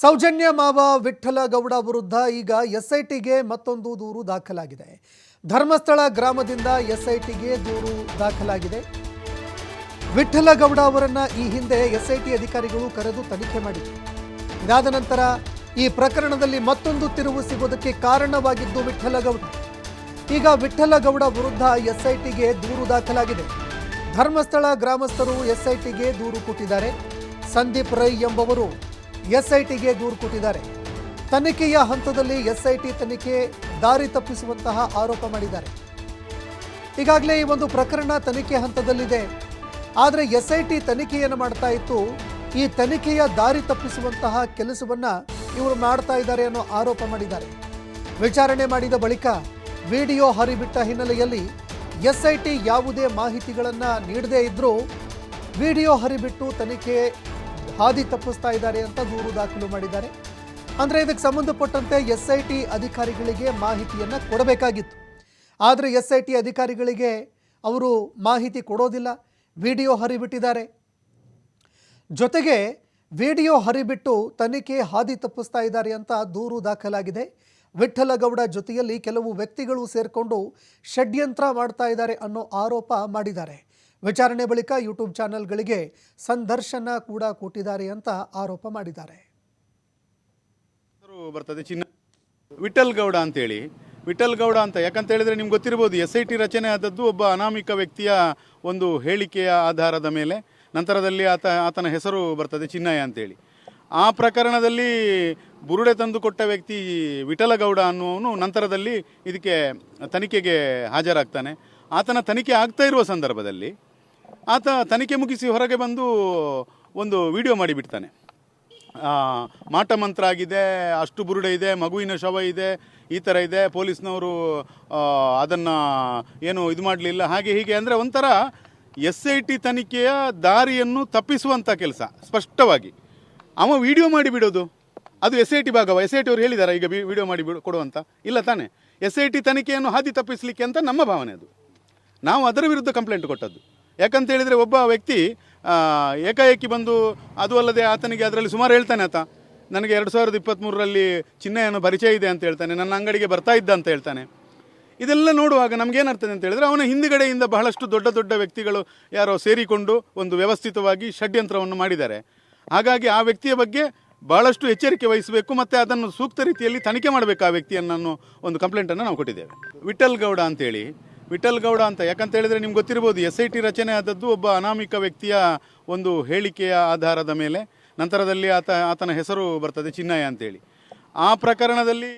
ಸೌಜನ್ಯ ಮಾವ ವಿಠ್ಠಲ ಗೌಡ ವಿರುದ್ಧ ಈಗ ಎಸ್ಐಟಿಗೆ ಮತ್ತೊಂದು ದೂರು ದಾಖಲಾಗಿದೆ. ಧರ್ಮಸ್ಥಳ ಗ್ರಾಮದಿಂದ ಎಸ್ಐಟಿಗೆ ದೂರು ದಾಖಲಾಗಿದೆ. ವಿಠ್ಠಲಗೌಡ ಅವರನ್ನ ಈ ಹಿಂದೆ ಎಸ್ಐಟಿ ಅಧಿಕಾರಿಗಳು ಕರೆದು ತನಿಖೆ ಮಾಡಿದ್ರು. ಇದಾದ ನಂತರ ಈ ಪ್ರಕರಣದಲ್ಲಿ ಮತ್ತೊಂದು ತಿರುವು ಸಿಗೋದಕ್ಕೆ ಕಾರಣವಾಗಿದ್ದು ವಿಠ್ಠಲಗೌಡ ಈಗ ವಿಠ್ಠಲಗೌಡ ವಿರುದ್ಧ ಎಸ್ಐಟಿಗೆ ದೂರು ದಾಖಲಾಗಿದೆ. ಧರ್ಮಸ್ಥಳ ಗ್ರಾಮಸ್ಥರು ಎಸ್ಐಟಿಗೆ ದೂರು ಕೊಟ್ಟಿದ್ದಾರೆ. ಸಂದೀಪ್ ರೈ ಎಂಬವರು ಎಸ್ಐಟಿಗೆ ದೂರು ಕೊಟ್ಟಿದ್ದಾರೆ. ತನಿಖೆಯ ಹಂತದಲ್ಲಿ ಎಸ್ಐಟಿ ತನಿಖೆ ದಾರಿ ತಪ್ಪಿಸುವಂತಹ ಆರೋಪ ಮಾಡಿದ್ದಾರೆ. ಈಗಾಗಲೇ ಈ ಒಂದು ಪ್ರಕರಣ ತನಿಖೆ ಹಂತದಲ್ಲಿದೆ. ಆದರೆ ಎಸ್ಐಟಿ ತನಿಖೆಯನ್ನು ಮಾಡ್ತಾ ಇತ್ತು. ಈ ತನಿಖೆಯ ದಾರಿ ತಪ್ಪಿಸುವಂತಹ ಕೆಲಸವನ್ನು ಇವರು ಮಾಡ್ತಾ ಇದ್ದಾರೆ ಅನ್ನೋ ಆರೋಪ ಮಾಡಿದ್ದಾರೆ. ವಿಚಾರಣೆ ಮಾಡಿದ ಬಳಿಕ ವಿಡಿಯೋ ಹರಿಬಿಟ್ಟ ಹಿನ್ನೆಲೆಯಲ್ಲಿ ಎಸ್ಐಟಿ ಯಾವುದೇ ಮಾಹಿತಿಗಳನ್ನು ನೀಡದೇ ಇದ್ದರೂ ವಿಡಿಯೋ ಹರಿಬಿಟ್ಟು ತನಿಖೆ ಹಾದಿ ತಪ್ಪಿಸ್ತಾ ಇದ್ದಾರೆ ಅಂತ ದೂರು ದಾಖಲು ಮಾಡಿದ್ದಾರೆ. ಅಂದರೆ ಇದಕ್ಕೆ ಸಂಬಂಧಪಟ್ಟಂತೆ ಎಸ್ ಐ ಟಿ ಅಧಿಕಾರಿಗಳಿಗೆ ಮಾಹಿತಿಯನ್ನು ಕೊಡಬೇಕಾಗಿತ್ತು. ಆದರೆ ಎಸ್ ಐ ಟಿ ಅಧಿಕಾರಿಗಳಿಗೆ ಅವರು ಮಾಹಿತಿ ಕೊಡೋದಿಲ್ಲ, ವಿಡಿಯೋ ಹರಿಬಿಟ್ಟಿದ್ದಾರೆ. ಜೊತೆಗೆ ವಿಡಿಯೋ ಹರಿಬಿಟ್ಟು ತನಿಖೆ ಹಾದಿ ತಪ್ಪಿಸ್ತಾ ಇದ್ದಾರೆ ಅಂತ ದೂರು ದಾಖಲಾಗಿದೆ. ವಿಠಲಗೌಡ ಜೊತೆಯಲ್ಲಿ ಕೆಲವು ವ್ಯಕ್ತಿಗಳು ಸೇರಿಕೊಂಡು ಷಡ್ಯಂತ್ರ ಮಾಡ್ತಾ ಇದ್ದಾರೆ ಅನ್ನೋ ಆರೋಪ ಮಾಡಿದ್ದಾರೆ. ವಿಚಾರಣೆ ಬಳಿಕ ಯೂಟ್ಯೂಬ್ ಚಾನೆಲ್ಗಳಿಗೆ ಸಂದರ್ಶನ ಕೂಡ ಕೊಟ್ಟಿದ್ದಾರೆ ಅಂತ ಆರೋಪ ಮಾಡಿದ್ದಾರೆ. ಬರ್ತದೆ ಚಿನ್ನ. ವಿಠಲ್ ಗೌಡ ಅಂತೇಳಿ. ವಿಠಲ್ ಗೌಡ ಅಂತ, ಯಾಕಂತ ಹೇಳಿದ್ರೆ ನಿಮ್ಗೆ ಗೊತ್ತಿರ್ಬೋದು, ಎಸ್ ಐ ಟಿ ರಚನೆ ಆದದ್ದು ಒಬ್ಬ ಅನಾಮಿಕ ವ್ಯಕ್ತಿಯ ಒಂದು ಹೇಳಿಕೆಯ ಆಧಾರದ ಮೇಲೆ, ನಂತರದಲ್ಲಿ ಆತ, ಆತನ ಹೆಸರು ಬರ್ತದೆ ಚಿನ್ನಯ್ಯ ಅಂತೇಳಿ. ಆ ಪ್ರಕರಣದಲ್ಲಿ ಬುರುಡೆ ತಂದು ಕೊಟ್ಟ ವ್ಯಕ್ತಿ ವಿಠಲಗೌಡ ಅನ್ನುವನು ನಂತರದಲ್ಲಿ ಇದಕ್ಕೆ ತನಿಖೆಗೆ ಹಾಜರಾಗ್ತಾನೆ. ಆತನ ತನಿಖೆ ಆಗ್ತಾ ಇರುವ ಸಂದರ್ಭದಲ್ಲಿ ಆತ ತನಿಖೆ ಮುಗಿಸಿ ಹೊರಗೆ ಬಂದು ಒಂದು ವಿಡಿಯೋ ಮಾಡಿಬಿಡ್ತಾನೆ. ಮಾಟ ಮಂತ್ರ ಆಗಿದೆ, ಅಷ್ಟು ಬುರುಡೆ ಇದೆ, ಮಗುವಿನ ಶವ ಇದೆ, ಈ ಥರ ಇದೆ, ಪೊಲೀಸ್ನವರು ಅದನ್ನು ಏನು ಇದು ಮಾಡಲಿಲ್ಲ, ಹಾಗೆ ಹೀಗೆ ಅಂದರೆ ಒಂಥರ ಎಸ್ ಐ ಟಿ ತನಿಖೆಯ ದಾರಿಯನ್ನು ತಪ್ಪಿಸುವಂಥ ಕೆಲಸ, ಸ್ಪಷ್ಟವಾಗಿ. ಅವ ವಿಡಿಯೋ ಮಾಡಿ ಬಿಡೋದು ಅದು ಎಸ್ ಐ ಟಿ ಭಾಗವ, ಎಸ್ ಐ ಟಿ ಅವರು ಹೇಳಿದಾರ, ಈಗ ವಿಡಿಯೋ ಮಾಡಿ ಬಿಡು ಕೊಡುವಂತ. ಇಲ್ಲ ತಾನೆ. ಎಸ್ ಐ ಟಿ ತನಿಖೆಯನ್ನು ಹಾದಿ ತಪ್ಪಿಸಲಿಕ್ಕೆ ಅಂತ ನಮ್ಮ ಭಾವನೆ ಅದು. ನಾವು ಅದರ ವಿರುದ್ಧ ಕಂಪ್ಲೇಂಟ್ ಕೊಟ್ಟದ್ದು. ಯಾಕಂತ ಹೇಳಿದರೆ ಒಬ್ಬ ವ್ಯಕ್ತಿ ಏಕಾಏಕಿ ಬಂದು ಅದು ಅಲ್ಲದೆ ಆತನಿಗೆ ಅದರಲ್ಲಿ ಸುಮಾರು ಹೇಳ್ತಾನೆ ಆತ. ನನಗೆ ಎರಡು ಸಾವಿರದ ಇಪ್ಪತ್ತ್ಮೂರರಲ್ಲಿ ಚಿನ್ನಯನ್ನು ಪರಿಚಯ ಇದೆ ಅಂತ ಹೇಳ್ತಾನೆ, ನನ್ನ ಅಂಗಡಿಗೆ ಬರ್ತಾ ಇದ್ದ ಅಂತ ಹೇಳ್ತಾನೆ. ಇದೆಲ್ಲ ನೋಡುವಾಗ ನಮಗೇನಾಗ್ತದೆ ಅಂತ ಹೇಳಿದ್ರೆ ಅವನ ಹಿಂದುಗಡೆಯಿಂದ ಬಹಳಷ್ಟು ದೊಡ್ಡ ದೊಡ್ಡ ವ್ಯಕ್ತಿಗಳು ಯಾರೋ ಸೇರಿಕೊಂಡು ಒಂದು ವ್ಯವಸ್ಥಿತವಾಗಿ ಷಡ್ಯಂತ್ರವನ್ನು ಮಾಡಿದ್ದಾರೆ. ಹಾಗಾಗಿ ಆ ವ್ಯಕ್ತಿಯ ಬಗ್ಗೆ ಬಹಳಷ್ಟು ಎಚ್ಚರಿಕೆ ವಹಿಸಬೇಕು ಮತ್ತು ಅದನ್ನು ಸೂಕ್ತ ರೀತಿಯಲ್ಲಿ ತನಿಖೆ ಮಾಡಬೇಕು ಆ ವ್ಯಕ್ತಿಯನ್ನು ಒಂದು ಕಂಪ್ಲೇಂಟನ್ನು ನಾವು ಕೊಟ್ಟಿದ್ದೇವೆ. ವಿಠಲ್ ಗೌಡ ಅಂತೇಳಿ ವಿಠಲ್ ಗೌಡ ಅಂತ. ಯಾಕಂತ ಹೇಳಿದ್ರೆ ನಿಮ್ಗೆ ಗೊತ್ತಿರ್ಬೋದು ಎಸ್ ಐ ಟಿ ರಚನೆ ಆದದ್ದು ಒಬ್ಬ ಅನಾಮಿಕ ವ್ಯಕ್ತಿಯ ಒಂದು ಹೇಳಿಕೆಯ ಆಧಾರದ ಮೇಲೆ. ನಂತರದಲ್ಲಿ ಆತ, ಆತನ ಹೆಸರು ಬರ್ತದೆ ಚಿನ್ನಯ್ಯ ಅಂತೇಳಿ. ಆ ಪ್ರಕರಣದಲ್ಲಿ